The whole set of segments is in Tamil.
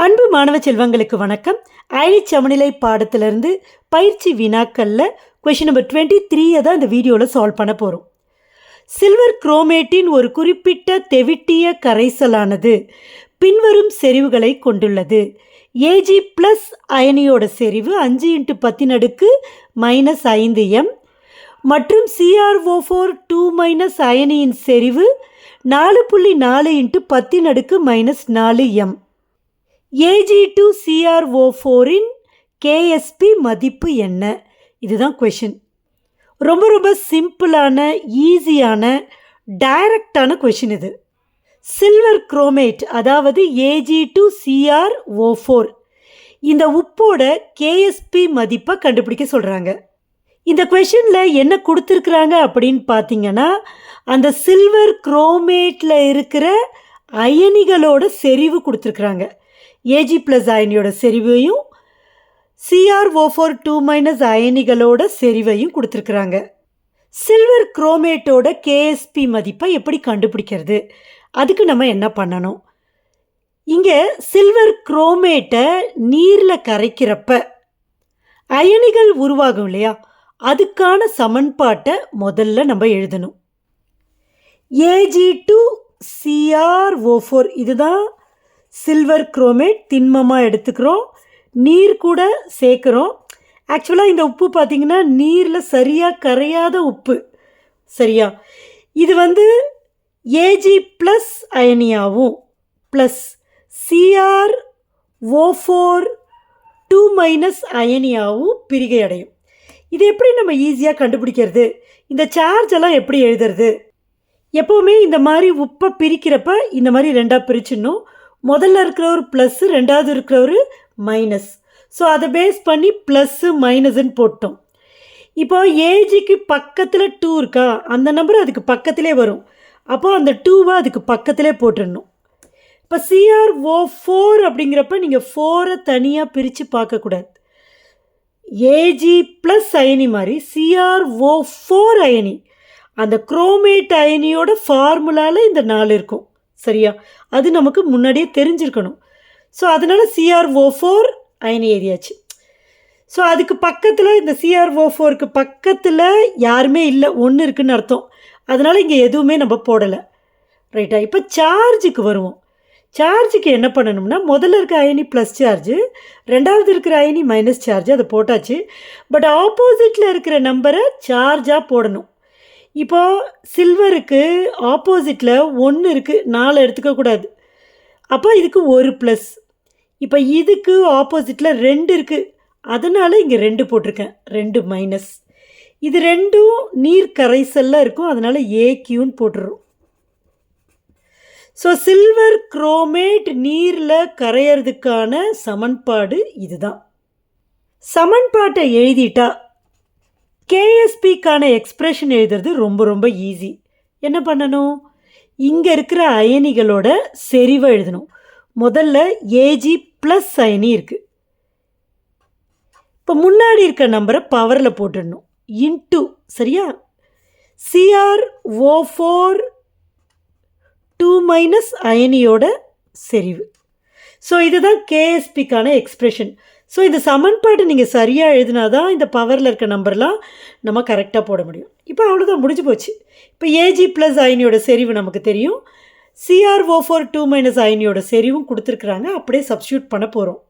அன்பு மாணவ செல்வங்களுக்கு வணக்கம். அயனி சமநிலை பாடத்திலிருந்து பயிற்சி வினாக்களில் கொஷின் நம்பர் டுவெண்ட்டி த்ரீயை தான் இந்த வீடியோவில் சால்வ் பண்ண போகிறோம் சில்வர் குரோமேட்டின் ஒரு குறிப்பிட்ட தெவிட்டிய கரைசலானது பின்வரும் செறிவுகளை கொண்டுள்ளது. ஏஜி ப்ளஸ் அயனியோட செறிவு அஞ்சு இன்ட்டு பத்தின் அடுக்கு மைனஸ் ஐந்து எம் மற்றும் சிஆர்ஓ ஃபோர் டூ மைனஸ் அயனியின் செறிவு நாலு புள்ளி நாலு இன்ட்டு பத்தின் அடுக்கு மைனஸ் நாலு எம் ஏஜி டு சிஆர்ஓ ஃபோரின் கேஎஸ்பி மதிப்பு என்ன? இதுதான் கொஷின் ரொம்ப ரொம்ப சிம்பிளான ஈஸியான டைரக்டான கொஷின் இது. சில்வர் குரோமேட் அதாவது AG two CR O four. இந்த உப்போட கேஎஸ்பி மதிப்பை கண்டுபிடிக்க சொல்கிறாங்க இந்த கொஷினில் என்ன கொடுத்துருக்குறாங்க அப்படின்னு பார்த்தீங்கன்னா அந்த சில்வர் குரோமேட்டில் இருக்கிற அயனிகளோட செறிவு கொடுத்துருக்குறாங்க. ஏஜி ப்ளஸ் அயனியோட செறிவையும் CR O four two minus அயனிகளோட செறிவையும் கொடுத்துருக்குறாங்க. சில்வர் குரோமேட்டோட கேஎஸ்பி மதிப்பை எப்படி கண்டுபிடிக்கிறது? அதுக்கு நம்ம என்ன பண்ணணும்? இங்கே சில்வர் குரோமேட்டை நீரில் கரைக்கிறப்ப அயனிகள் உருவாகும் இல்லையா? அதுக்கான சமன்பாட்டை முதல்ல நம்ம எழுதணும். AG two CR O four இதுதான் சில்வர் குரோமேட் திண்மமாக எடுத்துக்கிறோம். நீர் கூட சேர்க்குறோம். ஆக்சுவலாக இந்த உப்பு பார்த்திங்கன்னா நீரில் சரியாக கரையாத உப்பு. சரியா? இது வந்து AG plus அயனியாகவும் plus CR O four two minus அயனியாகவும் பிரிகை அடையும். இது எப்படி நம்ம ஈஸியாக கண்டுபிடிக்கிறது? இந்த சார்ஜ் எல்லாம் எப்படி எழுதுறது? எப்போவுமே இந்த மாதிரி உப்பை பிரிக்கிறப்ப இந்த மாதிரி ரெண்டாக பிரிச்சிடணும். முதல்ல இருக்கிற ஒரு ப்ளஸ்ஸு ரெண்டாவது இருக்கிற ஒரு மைனஸ் ஸோ அதை பேஸ் பண்ணி ப்ளஸ்ஸு மைனஸ்ன்னு போட்டோம். இப்போ ஏஜிக்கு பக்கத்தில் டூ இருக்கா? அந்த நம்பர் அதுக்கு பக்கத்திலே வரும். அப்போது அந்த டூவை அதுக்கு பக்கத்திலே போட்டுடணும் இப்போ சிஆர் ஓ ஃபோர் அப்படிங்கிறப்ப நீங்கள் ஃபோரை தனியாக பிரித்து பார்க்கக்கூடாது. ஏஜி ப்ளஸ் அயனி மாதிரி சிஆர் ஓ ஃபோர் அயனி அந்த குரோமேட் அயனியோட ஃபார்முலாவில் இந்த நாலு இருக்கும். சரியா? அது நமக்கு முன்னாடியே தெரிஞ்சிருக்கணும். ஸோ அதனால் சிஆர்ஓ ஃபோர் அயனி ஏரியாச்சு ஸோ அதுக்கு பக்கத்தில் இந்த சிஆர்ஓ ஃபோருக்கு பக்கத்தில் யாருமே இல்லை. ஒன்று இருக்குன்னு அர்த்தம். அதனால் இங்கே எதுவுமே நம்ம போடலை. ரைட்டா இப்போ சார்ஜுக்கு வருவோம். சார்ஜுக்கு என்ன பண்ணணும்னா முதல்ல இருக்க அயனி ப்ளஸ் சார்ஜு ரெண்டாவது இருக்கிற அயனி மைனஸ் சார்ஜ் அதை போட்டாச்சு. பட் ஆப்போசிட்டில் இருக்கிற நம்பரை சார்ஜாக போடணும். இப்போது சில்வருக்கு ஆப்போசிட்டில் ஒன்று இருக்குது நாலு எடுத்துக்கக்கூடாது அப்போ இதுக்கு ஒரு ப்ளஸ் இப்போ இதுக்கு ஆப்போசிட்டில் ரெண்டு இருக்குது அதனால் இங்கே ரெண்டு போட்டிருக்கேன். ரெண்டு மைனஸ் இது ரெண்டும் நீர் கரைசலில் இருக்கும். அதனால் ஏக்யூன்னு போட்டுரும் ஸோ சில்வர் குரோமேட் நீரில் கரையிறதுக்கான சமன்பாடு இதுதான். சமன்பாட்டை எழுதிட்டா கேஎஸ்பிக்கான எக்ஸ்ப்ரெஷன் எழுதுறது ரொம்ப ரொம்ப ஈஸி என்ன பண்ணணும்? இங்கே இருக்கிற அயனிகளோட செறிவை எழுதணும். முதல்ல ஏஜி ப்ளஸ் அயனி இருக்குது இப்போ முன்னாடி இருக்க நம்பரை பவரில் போட்டுடணும். இன்ட்டு சரியா? CR O four two minus அயனியோட செறிவு. ஸோ இதுதான் கேஎஸ்பிக்கான எக்ஸ்ப்ரெஷன் ஸோ இந்த சமன்பாடு நீங்கள் சரியாக எழுதினா தான் இந்த பவரில் இருக்க நம்பர்லாம் நம்ம கரெக்டாக போட முடியும். இப்போ அவ்வளோதான் முடிஞ்சு போச்சு. இப்போ ஏஜி ப்ளஸ் அயனியோட செறிவு நமக்கு தெரியும். சிஆர்ஓ ஃபோர் டூ மைனஸ் அயனியோட செறிவும் கொடுத்துருக்குறாங்க. அப்படியே சப்ஸ்டியூட் பண்ண போகிறோம்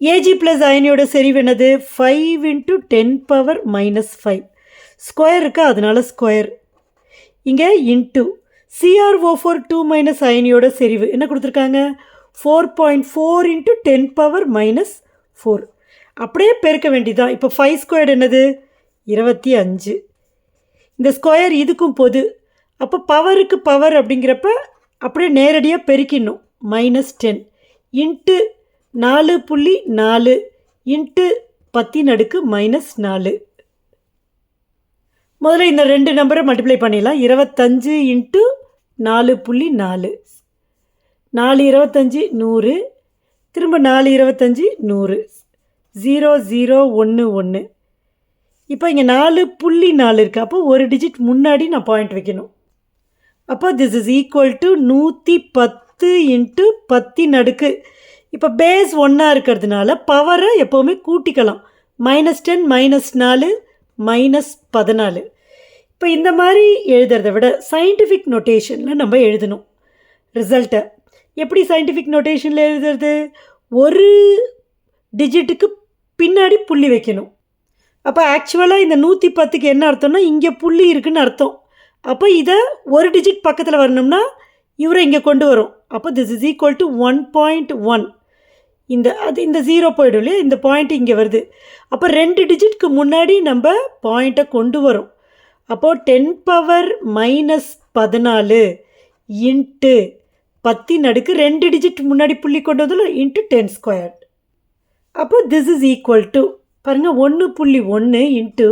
ஏஜி ப்ளஸ் அயனியோட செறிவு என்னது? Five into ten power minus five square இருக்கா? அதனால ஸ்கொயர் இங்கே into CRO four two minus அயனியோட செறிவு என்ன கொடுத்துருக்காங்க? Four point four into ten power minus four அப்படியே பெருக்க வேண்டியதான் இப்போ ஃபைவ் ஸ்கொயர் என்னது? இருபத்தி அஞ்சு. இந்த ஸ்கொயர் இதுக்கும் பொது. அப்போ பவருக்கு பவர் அப்படிங்கிறப்ப அப்படியே நேரடியாக பெருக்கிடணும். மைனஸ் டென் இன்ட்டு நாலு புள்ளி நாலு. இன்ட்டு பத்தின் அடுக்கு மைனஸ் நாலு. முதல்ல இந்த ரெண்டு நம்பரை மல்டிப்ளை பண்ணிடலாம். இருபத்தஞ்சு இன்ட்டு நாலு புள்ளி நாலு. நாலு இருபத்தஞ்சி நூறு. திரும்ப நாலு இருபத்தஞ்சி நூறு. ஜீரோ ஜீரோ ஒன்று ஒன்று இப்போ இங்கே நாலு புள்ளி நாலு இருக்குது அப்போ ஒரு டிஜிட் முன்னாடி நான் பாயிண்ட் வைக்கணும். அப்போ திஸ் இஸ் ஈக்குவல் டு நூற்றி பத்து இன்ட்டு பத்தி நடுக்கு. இப்போ பேஸ் ஒன்றா இருக்கிறதுனால பவரை எப்போவுமே கூட்டிக்கலாம். மைனஸ் டென் மைனஸ் நாலு மைனஸ் பதினாலு. இப்போ இந்த மாதிரி எழுதுறதை விட சயின்டிஃபிக் நொட்டேஷனில் நம்ம எழுதணும். ரிசல்ட்டை எப்படி சயின்டிஃபிக் நோட்டேஷனில் எழுதுறது? ஒரு டிஜிட்டுக்கு பின்னாடி புள்ளி வைக்கணும். அப்போ ஆக்சுவலாக இந்த நூற்றி பத்துக்கு என்ன அர்த்தம்னா இங்கே புள்ளி இருக்குன்னு அர்த்தம். அப்போ இதை ஒரு டிஜிட் பக்கத்தில் வரணும்னா இவரை இங்கே கொண்டு வரும். அப்போ this is equal to one point one இந்த அது இந்த ஜீரோ போயிடும் இல்லையா? இந்த பாயிண்ட் இங்கே வருது. அப்போ ரெண்டு டிஜிட்க்கு முன்னாடி நம்ம பாயிண்ட்டை கொண்டு வரோம். அப்போது டென் பவர் மைனஸ் பதினாலு இன்ட்டு பத்தின் அடுக்கு ரெண்டு டிஜிட் முன்னாடி புள்ளி கொண்டு வந்தாலும் இன்ட்டு டென் ஸ்கொயர் அப்போ திஸ் இஸ் ஈக்குவல் டு பாருங்கள் ஒன்று புள்ளி ஒன்று இன்ட்டு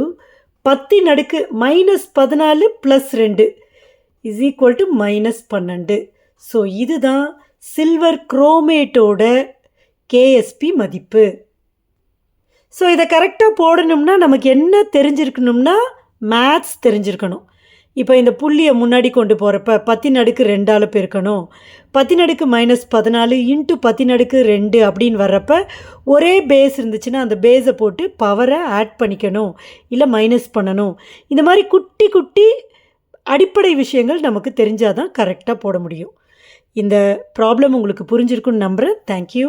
பத்தின் அடுக்கு மைனஸ் பதினாலு ப்ளஸ் ரெண்டு இஸ் ஈக்குவல் டு மைனஸ் பன்னெண்டு. ஸோ இதுதான் சில்வர் குரோமேட்டோட கேஎஸ்பி மதிப்பு. ஸோ இதை கரெக்டாக போடணும்னா நமக்கு என்ன தெரிஞ்சிருக்கணும்னா மேத்ஸ் தெரிஞ்சிருக்கணும். இப்போ இந்த புள்ளியை முன்னாடி கொண்டு போகிறப்ப பத்தின் அடுக்கு ரெண்டால் பெருக்கணும். பத்தின் அடுக்கு மைனஸ் பதினாலு இன்ட்டு பத்தின் அடுக்கு ரெண்டு அப்படின்னு வர்றப்ப ஒரே பேஸ் இருந்துச்சுன்னா அந்த பேஸை போட்டு பவரை ஆட் பண்ணிக்கணும். இல்லை மைனஸ் பண்ணணும். இந்த மாதிரி குட்டி குட்டி அடிப்படை விஷயங்கள் நமக்கு தெரிஞ்சால் தான் கரெக்டாக போட முடியும். இந்த ப்ராப்ளம் உங்களுக்கு புரிஞ்சிருக்குன்னு நம்புகிறேன் தேங்க்யூ